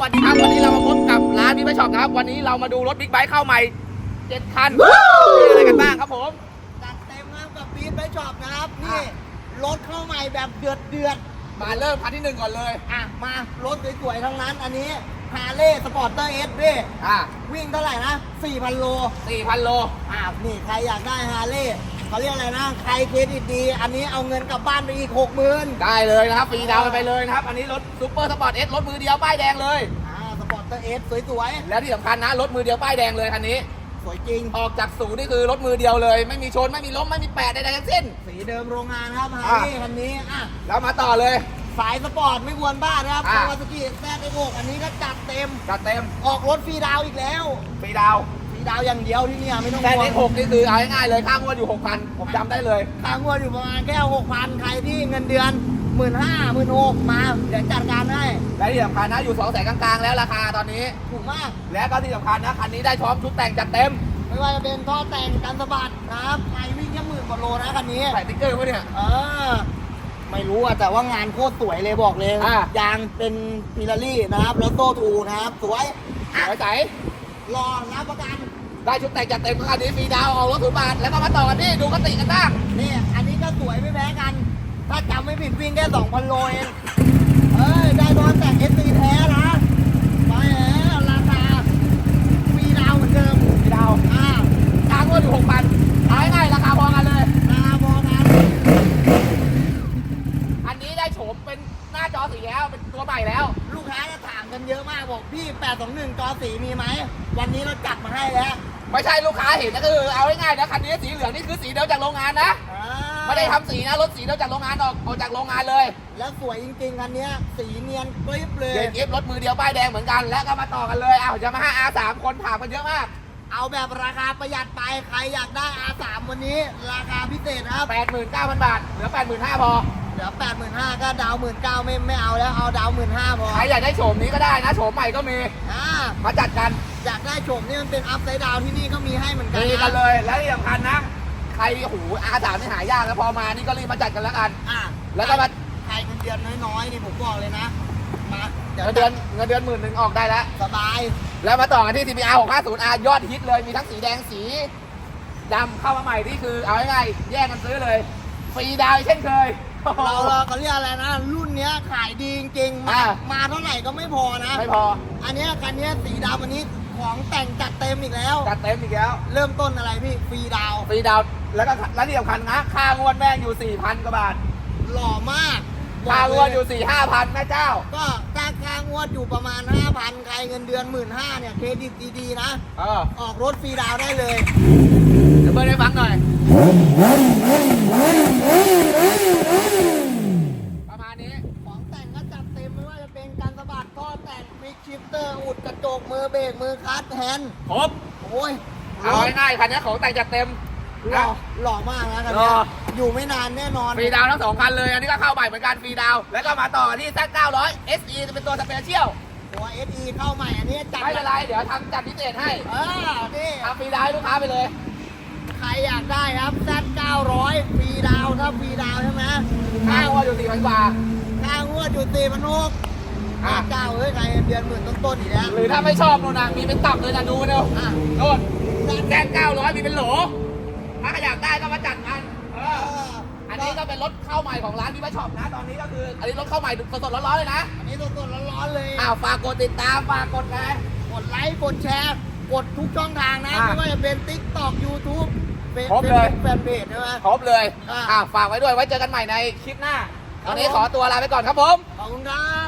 สวัสดีครับ วันนี้เรามาพบกับร้านบิ๊กไบค์ช็อปนะครับ วันนี้เรามาดูรถบิ๊กไบค์เข้าใหม่เจ็ดคันมีอะไรกันบ้างครับผมจัดเต็มครับกับบีทไบช็อปนะครับอะนี่ รถเข้าใหม่แบบเดือดเดือดมาเริ่มคันที่หนึ่งก่อนเลยๆอะ มารถสวยๆทั้งนั้น อันนี้ฮาร์เลย์สปอร์เตอร์เอสพี่อ่าวิ่งเท่าไหร่นะ4,000โลสี่พันโลอะนี่ใครอยากได้ฮาร์เลย์ เขาเรียกอะไรนะ ใครเครดิตดี อันนี้เอาเงินกลับบ้านไปอีก60,000ได้เลยนะครับฟรีดาวน์กันไปเลยนะครับ อันนี้รถซูเปอร์สปอร์ตเอสรถมือเดียวป้ายแดงเลย อ่า สปอร์เตอร์เอสสวยแล้วที่สำคัญนะรถมือเดียวป้ายแดงเลยคันนี้ ๆ สวยจริง ออกจากศูนย์นี่คือรถมือเดียวเลย ไม่มีชนไม่มีล้มไม่มีแปดใดๆทั้งสิ้น สีเดิมโรงงานครับฮาอะ ร์เลย์คันนี้อะแล้วมาต่อเลย สายสปอร์ตไม่ควรบ้านะครับอะ คาวาซากิแซดไอโอันนี้ก็จัดเต็ม จัดเต็มออกรถฟรีดาวน์อีกแล้ว ฟรีดาวน์ ฟรีดาวน์อย่างเดียวที่เนี่ยไม่ต้องแซดห่วเอ็งกหกนี่คือเอาง่ายๆเลยค่างวดอยู่หกพันผมจำได้เลยค่างวดอยู่ประมาณแค่หกพันใครที่เงินเดือนหมื่นห้าหมื่นหกมา เดี๋ยวจัดการให้และที่สำคัญนะอยู่สองแสนกลางๆ แล้วราคาตอนนี้ ถูกมาก และก็ที่สำคัญนะคันนี้ได้พร้อมชุดแต่งจัดเต็มไม่ว่าจะเป็นท่อแต่งกันสะบัดนะครับไอวิ่งแค่หมื่นกว่าโลนะคันนี้ ใส่ติ๊กเกอร์ไว้เนี่ย เออ ไม่รู้อะแต่ว่างานโคตรสวยเลยบอกเลย อะ ยางเป็นพิลารี่นะครับรถโต้ทูนะครับ สวยอะไว้ใส่ รอรับประกัน ได้ชุดแต่งจัดเต็มคันนี้ฟรีดาวน์ออกรถศูนย์บาทแล้วก็มาต่อกันที่ดูกติกันบ้างนี่อันนี้ก็สวยไม่แพ้กัน ถ้าจำไม่ผิดวิ่งแค่2,000โลเองเอ้ยได้ตอนแต่งเอสซีแท้นะไปแล้วราคาฟรีดาวน์เหมือนเดิม ฟรีดาวน์ อ่า ค่างวดอยู่หกพันเอาง่ายๆราคาพอกันเลย ราคาพอกัน อันนี้ได้โฉมเป็นหน้าจอสีแล้ว เป็นตัวใหม่แล้ว ลูกค้าจะถามกันเยอะมากบอกพี่ 821จอสีมีไหม วันนี้เราจัดมาให้แล้วไม่ใช่ลูกค้าเห็นนะคือเอาง่ายๆนะคันนี้สีเหลืองนี่คือสีเดียวจากโรงงานนะอ่าไม่ได้ทำสีนะรถสีเดียวจากโรงงานออกออกจากโรงงานเลยแล้วสวยจริงๆคันเนี้ยสีเนียนกริบเลยเดนเอฟรถมือเดียวป้ายแดงเหมือนกันแล้วก็มาต่อกันเลยอ้าวจะมาห้าอาสามคนถามกันเยอะมากเอาแบบราคาประหยัดไปใครอยากได้ R3 วันนี้ ราคาพิเศษนะครับแปดหมื่นเก้าพันบาท เหลือแปดหมื่นห้าพอเหลือ85,000ก็ดาว19,000ไม่ไม่เอาแล้วเอาดาว15,000พอใครอยากได้โฉมนี้ก็ได้นะโฉมใหม่ก็มี อ่ามาจัดกันอยากได้โฉมนี่มันเป็นอัพไซด์ดาวที่นี่ก็มีให้เหมือนกันมีกันนะเลย และที่สำคัญนะ ใครโอ้โหอาสามนี่หายากแล้วพอมานี่ก็รีบมาจัดกันแล้วกัน อ่าแล้วก็มาใครเงินเดือนน้อยๆนี่ผมบอกเลยนะมาเดี๋ยวเงินเดือนเงินเดือนหมื่นหนึ่งออกได้แล้ว สบาย แล้วมาต่อกันที่ TBR 650R ยอดฮิตเลยมีทั้งสีแดงสีดำเข้ามาใหม่ที่คือเอาง่ายๆแยกกันซื้อเลย ฟรีดาวน์เช่นเคย เราเราเขาเรียกอะไรนะ รุ่นเนี้ยขายดีจริงๆมาอ่า มาเท่าไหร่ก็ไม่พอนะ ไม่พออันเนี้ยคันเนี้ยสีดำอันนี้ของแต่งจัดเต็มอีกแล้ว จัดเต็มอีกแล้วเริ่มต้นอะไรพี่ฟรีดาวน์ฟรีดาวน์แล้วก็และที่สำคัญนะค่างวดแม่งอยู่ 4,000กว่าบาทหล่อมากค่างวดอยู่4 5 0 0 0แม่เจ้า ก็ถ้าค่างวดอยู่ประมาณ 5,000ใครเงินเดือน 1 5ื่นเนี่ยเครดิตดีๆนะ เออออกรถฟรีดาวน์ได้เลย เดี๋ยวเบิร์ดให้ฟังหน่อย ประมาณนี้ ของแต่งก็จัดเต็มไม่ว่าจะเป็นการสะบัดท่อแต่งมิกชิปเตอร์อุดกระจกมือเบรกมือคลัตช์แฮนด์ครบ โอ้ยเอาง่ายๆคันนี้ของแต่งจัดเต็ม หล่อหล่อมากนะคันเนี้ยหล่อ อยู่ไม่นานแน่นอน ฟรีดาวน์ทั้งสองคันเลย อันนี้ก็เข้าใหม่เหมือนกันฟรีดาวน์แล้วก็มาต่อที่ Z900 SE จะเป็นตัวสเปเชียล ตัว SE เข้าใหม่อันนี้จัดไม่เป็นไร เดี๋ยวทำจัดพิเศษให้ เออนี่ ทำฟรีดาวน์ให้ลูกค้าไปเลย ใครอยากได้ครับ Z900 ฟรีดาวน์ถ้าฟรีดาวน์ใช่ไหมค่างวดอยู่4,000กว่าค่างวดอยู่ตีมันกอะเจ้าเฮ้ยใครเงินเดือนหมื่นต้นๆอีกแล้วหรือถ้าไม่ชอบโน่นนะมีเป็นตับเลยนะดูเร็วอะโน่นแจ้ง900มีเป็นโหล ถ้าอยากได้ก็มาจัดกันเอเออออันนี้ก็เป็นรถเข้าใหม่ของร้านที่มาช็อปนะ ตอนนี้ก็คือ อันนี้รถเข้าใหม่สดๆร้อนๆเลยนะ อันนี้สดๆร้อนๆเลยอ้าวฝากกดติดตามฝากกดไงกดไลค์กดแชร์ กดทุกช่องทางนะอะไม่ว่าจะเป็น Tik t o k YouTube เฟซ ครบเลย แฟนเพจใช่ไหม ครบเลยอะ อ่าฝากไว้ด้วยไว้เจอกันใหม่ในคลิปหน้าตอนนี้ครับผมขอตัวลาไปก่อนครับผม ขอบคุณครับ